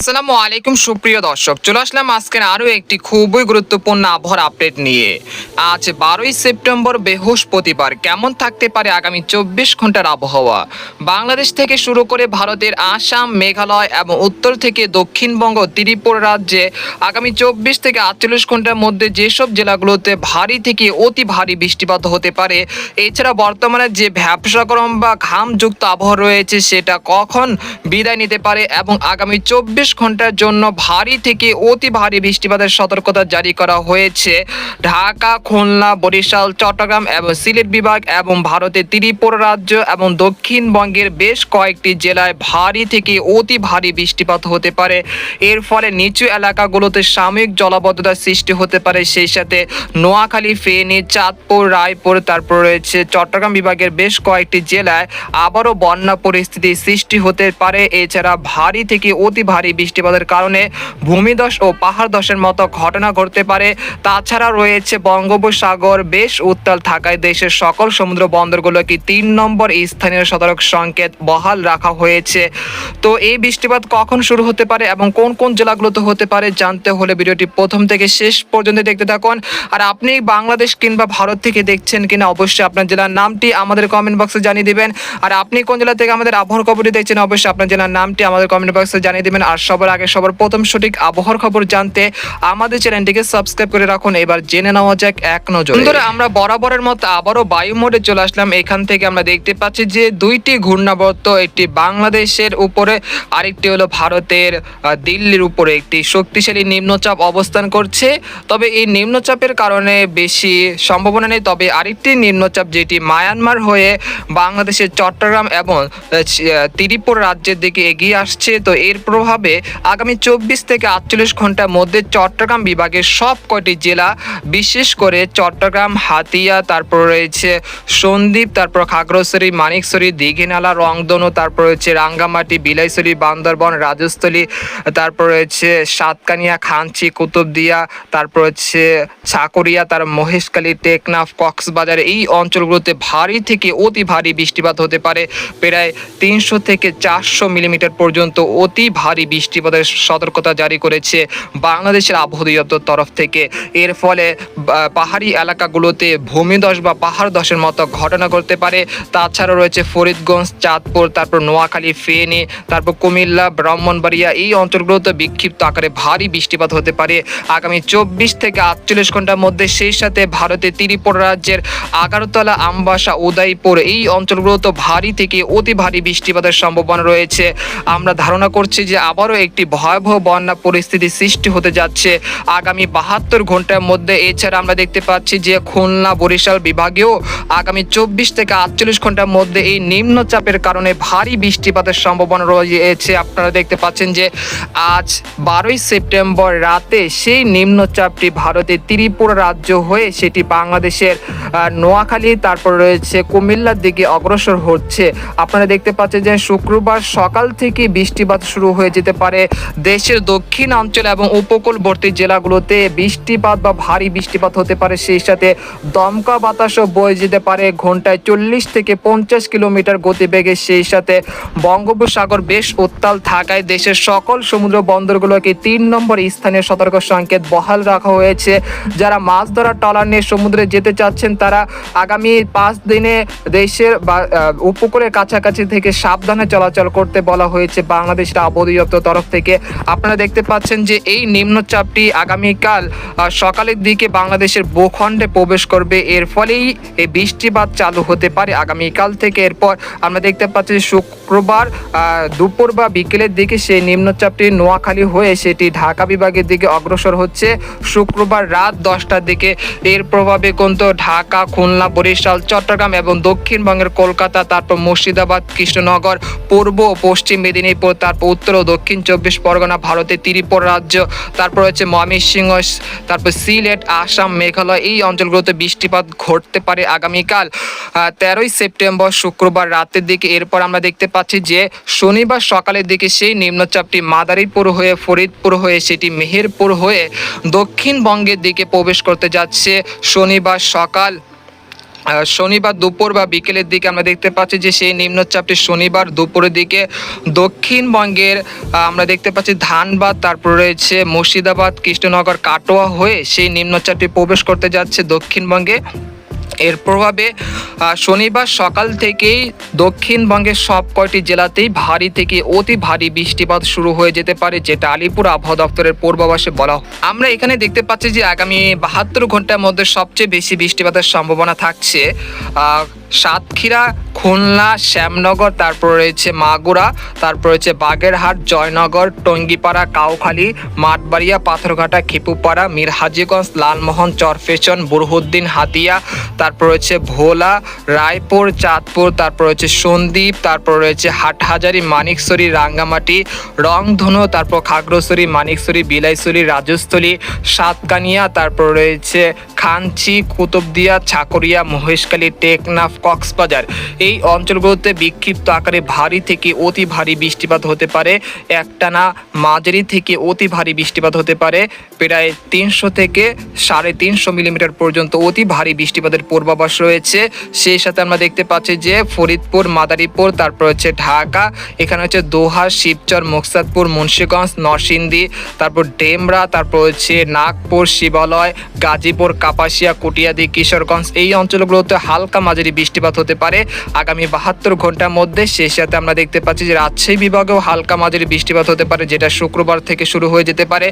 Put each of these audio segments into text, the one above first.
আসসালামু আলাইকুম, সুপ্রিয় দর্শক। চলে আসলাম আজকের আরও একটি খুবই গুরুত্বপূর্ণ আবহাওয়ার আপডেট নিয়ে। আজ বারোই সেপ্টেম্বর বৃহস্পতিবার, কেমন থাকতে পারে আগামী চব্বিশ ঘণ্টার আবহাওয়া? বাংলাদেশ থেকে শুরু করে ভারতের আসাম, মেঘালয় এবং উত্তর থেকে দক্ষিণবঙ্গ, ত্রিপুরা রাজ্যে আগামী চব্বিশ থেকে আটচল্লিশ ঘণ্টার মধ্যে যেসব জেলাগুলোতে ভারী থেকে অতি ভারী বৃষ্টিপাত হতে পারে, এছাড়া বর্তমানে যে ভ্যাবসা বা ঘামযুক্ত আবহাওয়া রয়েছে, সেটা কখন বিদায় নিতে পারে এবং আগামী চব্বিশ ঘণ্টার জন্য ভারী থেকে অতি ভারী বৃষ্টিপাতের সতর্কতা জারি করা হয়েছে। ঢাকা, খুলনা, বরিশাল, চট্টগ্রাম এবং সিলেট বিভাগ এবং ভারতের ত্রিপুরা রাজ্য এবং দক্ষিণবঙ্গের বেশ কয়েকটি জেলায় ভারী থেকে অতি ভারী বৃষ্টিপাত হতে পারে। এর ফলে নিচু এলাকাগুলোতে সাময়িক জলাবদ্ধতার সৃষ্টি হতে পারে। সেই সাথে নোয়াখালী, ফেনী, চাঁদপুর, রায়পুর, তারপর রয়েছে চট্টগ্রাম বিভাগের বেশ কয়েকটি জেলায় আবারও বন্যা পরিস্থিতি সৃষ্টি হতে পারে। এছাড়া ভারী থেকে অতি ভারী বৃষ্টিপাতের কারণে ভূমিধস ও পাহাড় ধসের মতো ঘটনা ঘটতে পারে। তাছাড়া রয়েছে বঙ্গোপসাগর, বেশ উত্তাল থাকায় দেশের সকল সমুদ্র বন্দরগুলোকে তিন নম্বর স্থানীয় সতর্ক সংকেত বহাল রাখা হয়েছে। তো এই বৃষ্টিপাত কখন শুরু হতে পারে এবং কোন কোন জেলাগুলোতে হতে পারে জানতে হলে ভিডিওটি প্রথম থেকে শেষ পর্যন্ত দেখতে থাকুন। আর আপনি বাংলাদেশ কিংবা ভারত থেকে দেখছেন কিনা অবশ্যই আপনার জেলার নামটি আমাদের কমেন্ট বক্সে জানিয়ে দিবেন। আর আপনি কোন জেলা থেকে আমাদের আবহাওয়ার খবরটি দেখছেন অবশ্যই আপনার জেলার নামটি আমাদের কমেন্ট বক্সে জানিয়ে দিবেন। আর সবার আগে, সবার প্রথম সঠিক আবহাওয়ার খবর জানতে আমাদের চ্যানেলটিকে সাবস্ক্রাইব করে রাখুন। এবার জেনে নেওয়া যাক এক নজর। বন্ধুরা, আমরা বরাবরের মতো আবারও বায়ু মোডে চলে আসলাম। এখান থেকে আমরা দেখতে পাচ্ছি যে দুইটি ঘূর্ণাবর্ত, একটি বাংলাদেশের উপরে, আরেকটি হলো ভারতের দিল্লির উপরে। একটি শক্তিশালী নিম্নচাপ অবস্থান করছে। তবে এই নিম্নচাপের কারণে বেশি সম্ভাবনা নেই। তবে আরেকটি নিম্নচাপ যেটি মায়ানমার হয়ে বাংলাদেশের চট্টগ্রাম এবং ত্রিপুরা রাজ্যের দিকে এগিয়ে আসছে। তো এর প্রভাবে আগামী চব্বিশ থেকে আটচল্লিশ ঘণ্টার মধ্যে চট্টগ্রাম বিভাগের সব কয়টি জেলা, বিশেষ করে চট্টগ্রাম, হাতিয়া, তারপর রয়েছে সন্দ্বীপ, তারপর খাগড়াছড়ি, মানিকছড়ি, দীঘিনালা, রংধনু, তারপর রয়েছে রাঙ্গামাটি, বিলাইছড়ি, বান্দরবন, রাজস্থলী, তারপর রয়েছে সাতকানিয়া, খাঞ্চি, কুতুবদিয়া, তারপর হচ্ছে চাকুরিয়া, তার মহেশখালী, টেকনাফ, কক্সবাজার এই অঞ্চলগুলোতে ভারী থেকে অতি ভারী বৃষ্টিপাত হতে পারে। প্রায় তিনশো থেকে চারশো মিলিমিটার পর্যন্ত অতি ভারী বৃষ্টিপাতের সতর্কতা জারি করেছে বাংলাদেশের আবহাওয়া দপ্তর তরফ থেকে। এর ফলে পাহাড়ি এলাকাগুলোতে ভূমিধস বা পাহাড় ধসের মতো ঘটনা ঘটতে পারে। তাছাড়া রয়েছে ফরিদগঞ্জ, চাঁদপুর, তারপর নোয়াখালী, ফেনী, তারপর কুমিল্লা, ব্রাহ্মণবাড়িয়া। এই অঞ্চলগুলোতে বিক্ষিপ্ত আকারে ভারী বৃষ্টিপাত হতে পারে। আগামী চব্বিশ থেকে আটচল্লিশ ঘণ্টার মধ্যে সেই সাথে ভারতের ত্রিপুরা রাজ্যের আগারতলা আমবাসা, উদয়পুর এই অঞ্চলগুলোতে ভারী থেকে অতি ভারী বৃষ্টিপাতের সম্ভাবনা রয়েছে। আমরা ধারণা করছি যে আবারও একটি ভয়াবহ বন্যা পরিস্থিতি সৃষ্টি হতে যাচ্ছে। আগামী বাহাত্তর ঘণ্টার মধ্যে এছাড়া আমরা দেখতে পাচ্ছি যে খুলনা বরিশাল বিভাগেও আগামী চব্বিশ থেকে আটচল্লিশ ঘণ্টার মধ্যে এই নিম্নচাপের কারণে ভারী বৃষ্টিপাতের সম্ভাবনা রয়েছে। আপনারা দেখতে পাচ্ছেন যে আজ বারোই সেপ্টেম্বর রাতে সেই নিম্নচাপটি ভারতের ত্রিপুরা রাজ্য হয়ে সেটি বাংলাদেশের নোয়াখালী, তারপর রয়েছে কুমিল্লার দিকে অগ্রসর হচ্ছে। আপনারা দেখতে পাচ্ছেন যে শুক্রবার সকাল থেকে বৃষ্টিপাত শুরু হয়ে যেতে পারে। দেশের দক্ষিণ অঞ্চল এবং উপকূলবর্তী জেলাগুলোতে বৃষ্টিপাত বা ভারী বৃষ্টিপাত হতে পারে। সেই সাথে দমকা বাতাসও বয়ে যেতে পারে। ঘন্টায় চল্লিশ থেকে পঞ্চাশ কিলোমিটার গতিবেগে। সেই সাথে বঙ্গোপসাগর বেশ উত্তাল থাকায় দেশের সকল সমুদ্র বন্দরগুলোকে তিন নম্বর স্থানীয় সতর্ক সংকেত বহাল রাখা হয়েছে। যারা মাছ ধরার ট্রলার নিয়ে সমুদ্রে যেতে চাচ্ছেন, তারা আগামী পাঁচ দিনে দেশের উপকূলের কাছাকাছি থেকে সাবধানে চলাচল করতে বলা হয়েছে। বাংলাদেশের আবহাওয়া দপ্তর তরফ থেকে। আপনারা দেখতে পাচ্ছেন যে এই নিম্নচাপটি আগামীকাল সকালের দিকে বাংলাদেশের ভূখণ্ডে প্রবেশ করবে। এর ফলেই এই বৃষ্টিপাত চালু হতে পারে আগামীকাল থেকে। এরপর আমরা দেখতে পাচ্ছি শুক্রবার দুপুর বা বিকেলের দিকে সেই নিম্নচাপটি নোয়াখালী হয়ে সেটি ঢাকা বিভাগের দিকে অগ্রসর হচ্ছে। শুক্রবার রাত দশটার দিকে এর প্রভাবে কিন্তু ঢাকা, খুলনা, বরিশাল, চট্টগ্রাম এবং দক্ষিণবঙ্গের কলকাতা, তারপর মুর্শিদাবাদ, কৃষ্ণনগর, পূর্ব ও পশ্চিম মেদিনীপুর, তারপর উত্তর ও দক্ষিণ চব্বিশ পরগনা ভারতের ত্রিপুরা রাজ্য, তারপর হচ্ছে ময়মনসিংহ তারপর সিলেট, আসাম, মেঘালয়, এই অঞ্চলগুলোতে বৃষ্টিপাত ঘটতে পারে আগামীকাল। তেরোই সেপ্টেম্বর শুক্রবার রাতের দিকে এরপর আমরা দেখতে পাচ্ছি যে শনিবার সকালের দিকে সেই নিম্নচাপটি মাদারীপুর হয়ে, ফরিদপুর হয়ে, সেটি মেহেরপুর হয়ে দক্ষিণবঙ্গের দিকে প্রবেশ করতে যাচ্ছে। শনিবার সকাল শনিবার দুপুর বা বিকেলের দিকে আমরা দেখতে পাচ্ছি যে সেই নিম্নচাপটি শনিবার দুপুরের দিকে দক্ষিণবঙ্গের আমরা দেখতে পাচ্ছি ধানবাদ, তারপর রয়েছে মুর্শিদাবাদ, কৃষ্ণনগর, কাটোয়া হয়ে সেই নিম্নচাপটি প্রবেশ করতে যাচ্ছে দক্ষিণবঙ্গে। এর প্রভাবে শনিবার সকাল থেকেই দক্ষিণবঙ্গের সব কয়টি জেলাতেই ভারী থেকে অতি ভারী বৃষ্টিপাত শুরু হয়ে যেতে পারে, যেটা আলিপুর আবহাওয়া দপ্তরের পূর্বাভাসে বলা। আমরা এখানে দেখতে পাচ্ছি যে আগামী বাহাত্তর ঘণ্টার মধ্যে সবচেয়ে বেশি বৃষ্টিপাতের সম্ভাবনা থাকছে সাতক্ষীরা, খুলনা, শ্যামনগর, তারপর রয়েছে মাগুরা, তারপর রয়েছে বাগেরহাট, জয়নগর, টঙ্গিপাড়া, কাউখালী, মাঠবাড়িয়া, পাথরঘাটা, খেপুপাড়া, মিরহাজিগঞ্জ, লালমোহন চরফেশন বুরহুদ্দিন, হাতিয়া, তারপর রয়েছে ভোলা, রায়পুর, চাঁদপুর, তারপর রয়েছে সন্দ্বীপ, তারপর রয়েছে হাটহাজারি, মানিকসরি, রাঙ্গামাটি, রংধনু, তারপর খাগড়াছড়ি, মানিকসরি বিলাইসরি রাজস্থলী, সাতকানিয়া, তারপর রয়েছে খানচি কুতুবদিয়া ছাকরিয়া মহেশখালী, টেকনাফ কক্সবাজার। এই অঞ্চলগুলোতে বিক্ষিপ্ত আকারে ভারী থেকে অতি ভারী বৃষ্টিপাত হতে পারে। একটানা মাঝারি থেকে অতি ভারী বৃষ্টিপাত হতে পারে। প্রায় তিনশো থেকে সাড়ে তিনশো মিলিমিটার পর্যন্ত অতি ভারী বৃষ্টিপাতের পূর্বাভাস রয়েছে। সেই সাথে আমরা দেখতে পাচ্ছি যে ফরিদপুর, মাদারীপুর, তারপর হচ্ছে ঢাকা, এখানে হচ্ছে দোহা শিবচর, মুকসাদপুর, মুন্সীগঞ্জ, নরসিংদী, তারপর ডেমরা, তারপর হচ্ছে নাগপুর, শিবালয়, গাজীপুর, কাপাসিয়া, কুটিয়াদি, কিশোরগঞ্জ। এই অঞ্চলগুলোতে হালকা মাঝারি বৃষ্টিপাত হতে পারে। আগামী বাহাত্তর ঘণ্টার মধ্যে সেই সাথে আমরা দেখতে পাচ্ছি যে রাজশাহী বিভাগেও হালকা মাঝারি বৃষ্টিপাত হতে পারে, যেটা শুক্রবার থেকে শুরু হয়ে যেতে পারে।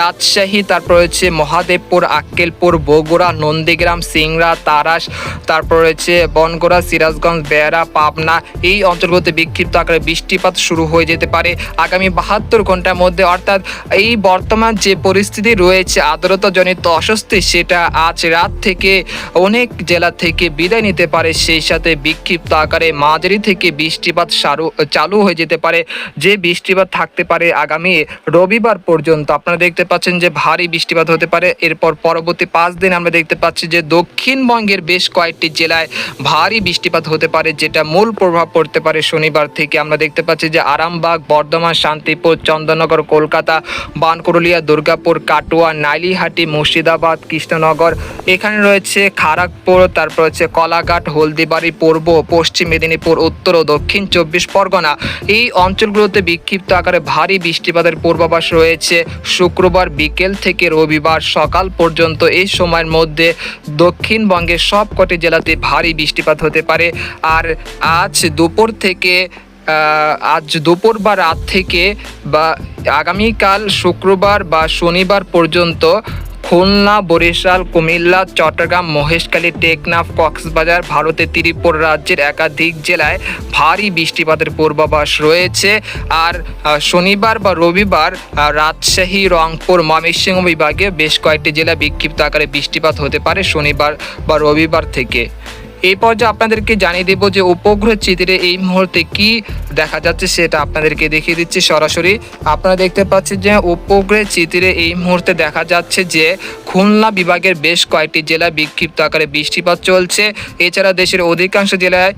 রাজশাহী, তারপর হচ্ছে মহাদেবপুর, আক্কেলপুর, বগুড়া, নন্দীগ্রাম, সিংড়া, তারাস, তারপর রয়েছে বনগোড়া, সিরাজগঞ্জ, বেড়া, পাবনা এই অঞ্চলগুলোতে বিক্ষিপ্ত আকারে বৃষ্টিপাত শুরু হয়ে যেতে পারে। আগামী বাহাত্তর ঘণ্টার মধ্যে অর্থাৎ এই বর্তমান যে পরিস্থিতি রয়েছে আর্দ্রতাজনিত অস্বস্তি, সেটা আজ রাত থেকে অনেক জেলা থেকে বিদায় নিতে পারে। সেই সাথে বিক্ষিপ্ত আকারে মাঝারি থেকে বৃষ্টিপাত সারু, চালু হয়ে যেতে পারে। যে বৃষ্টিপাত থাকতে পারে আগামী রবিবার পর্যন্ত, আপনারা দেখতে পাচ্ছেন যে ভারী বৃষ্টিপাত হতে পারে। এরপর পরবর্তী পাঁচ দিন আমরা দেখতে পাচ্ছি যে দক্ষিণবঙ্গের বেশ কয়েকটি জেলায় ভারী বৃষ্টিপাত হতে পারে, যেটা মূল প্রভাব পড়তে পারে শনিবার থেকে। আমরা দেখতে পাচ্ছি যে আরামবাগ, বর্ধমান, শান্তিপুর, চন্দননগর, কলকাতা বানকুরুলিয়া দুর্গাপুর, কাটোয়া, নাইলিহাটি, মুর্শিদাবাদ, কৃষ্ণনগর, এখানে রয়েছে খড়গপুর তারপর হচ্ছে কলাঘাট হলদিবাড়ি, পূর্ব, পশ্চিম মেদিনীপুর, উত্তর ও দক্ষিণ চব্বিশ পরগনা। এই অঞ্চলগুলোতে বিক্ষিপ্ত আকারে ভারী বৃষ্টিপাতের পূর্বাভাস রয়েছে। শুক্রবার বিকেল থেকে রবিবার সকাল পর্যন্ত এই সময়ের মধ্যে দক্ষিণবঙ্গের সব কটি জেলাতে ভারী বৃষ্টিপাত হতে পারে। আর আজ দুপুর থেকে আজ দুপুর বা রাত থেকে বা আগামীকাল শুক্রবার বা শনিবার পর্যন্ত খুলনা, বরিশাল, কুমিল্লা, চট্টগ্রাম, মহেশখালী, টেকনাফ, কক্সবাজার ভারতের ত্রিপুর রাজ্যের একাধিক জেলায় ভারী বৃষ্টিপাতের পূর্বাভাস রয়েছে। আর শনিবার বা রবিবার রাজশাহী, রংপুর, ময়মনসিংহ বিভাগে বেশ কয়েকটি জেলায় বিক্ষিপ্ত আকারে বৃষ্টিপাত হতে পারে শনিবার বা রবিবার থেকে। এই পর্যায়ে আপনাদেরকে জানিয়ে দেব যে উপগ্রহ চিত্রে এই মুহূর্তে কি দেখা যাচ্ছে, সেটা আপনাদেরকে দেখিয়ে দিচ্ছি সরাসরি। আপনারা দেখতে পাচ্ছেন যে উপগ্রহের চিত্রে এই মুহূর্তে দেখা যাচ্ছে যে খুলনা বিভাগের বেশ কয়েকটি জেলায় বিক্ষিপ্ত আকারে বৃষ্টিপাত চলছে। এছাড়া দেশের অধিকাংশ জেলায়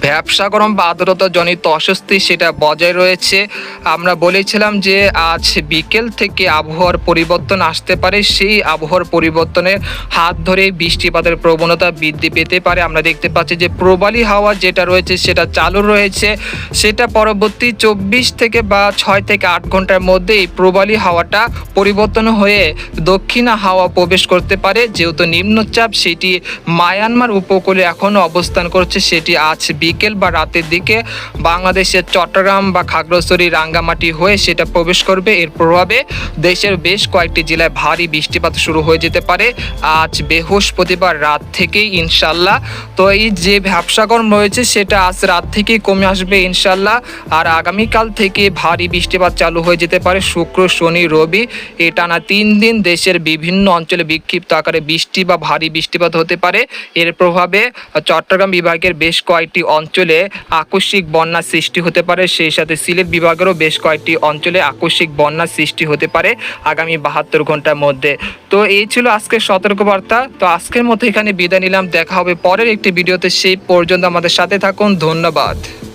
ব্যবসা গরম বা আর্দ্রতা জনিত অস্বস্তি সেটা বজায় রয়েছে। আমরা বলেছিলাম যে, আজ বিকেল থেকে আবহাওয়ার পরিবর্তন আসতে পারে। সেই আবহাওয়ার পরিবর্তনের হাত ধরে বৃষ্টিপাতের প্রবণতা বৃদ্ধি পেতে পারে। আমরা দেখতে পাচ্ছি যে, প্রবালী হাওয়া যেটা রয়েছে, সেটা চালু রয়েছে। সেটা পরবর্তী চব্বিশ থেকে বা ছয় থেকে আট ঘণ্টার মধ্যে এই প্রবালী হাওয়াটা পরিবর্তন হয়ে দক্ষিণা হাওয়া প্রবেশ করতে পারে। যেহেতু নিম্নচাপ, সেটি মায়ানমার উপকূলে এখনও অবস্থান করছে। সেটি আজ বিকেল বা রাতের দিকে বাংলাদেশের চট্টগ্রাম বা খাগড়াছড়ি, রাঙ্গামাটি হয়ে সেটা প্রবেশ করবে। এর প্রভাবে দেশের বেশ কয়েকটি জেলায় ভারী বৃষ্টিপাত শুরু হয়ে যেতে পারে। আজ বৃহস্পতিবার রাত থেকেই ইনশাল্লাহ তো এই যে ব্যবসা গরম রয়েছে, সেটা আজ রাত থেকেই কমে আসবে ইনশাল্লাহ আর আগামীকাল থেকে ভারী বৃষ্টিপাত চালু হয়ে যেতে পারে। শুক্র, শনি, রবি এই টানা তিন দিন দেশের বিভিন্ন অঞ্চলে বিক্ষিপ্ত আকারে বৃষ্টি বা ভারী বৃষ্টিপাত হতে পারে। এর প্রভাবে চট্টগ্রাম বিভাগের বেশ কয়েকটি অঞ্চলে আকস্মিক বন্যা সৃষ্টি হতে পারে। সেই সাথে সিলেট বিভাগেরও বেশ কয়েকটি অঞ্চলে আকস্মিক বন্যা সৃষ্টি হতে পারে আগামী বাহাত্তর ঘণ্টার মধ্যে। তো এই ছিল আজকের সতর্কবার্তা। তো আজকের মতো এখানে বিদায় নিলাম। দেখা হবে পরের একটি ভিডিওতে। সেই পর্যন্ত আমাদের সাথে থাকুন। ধন্যবাদ।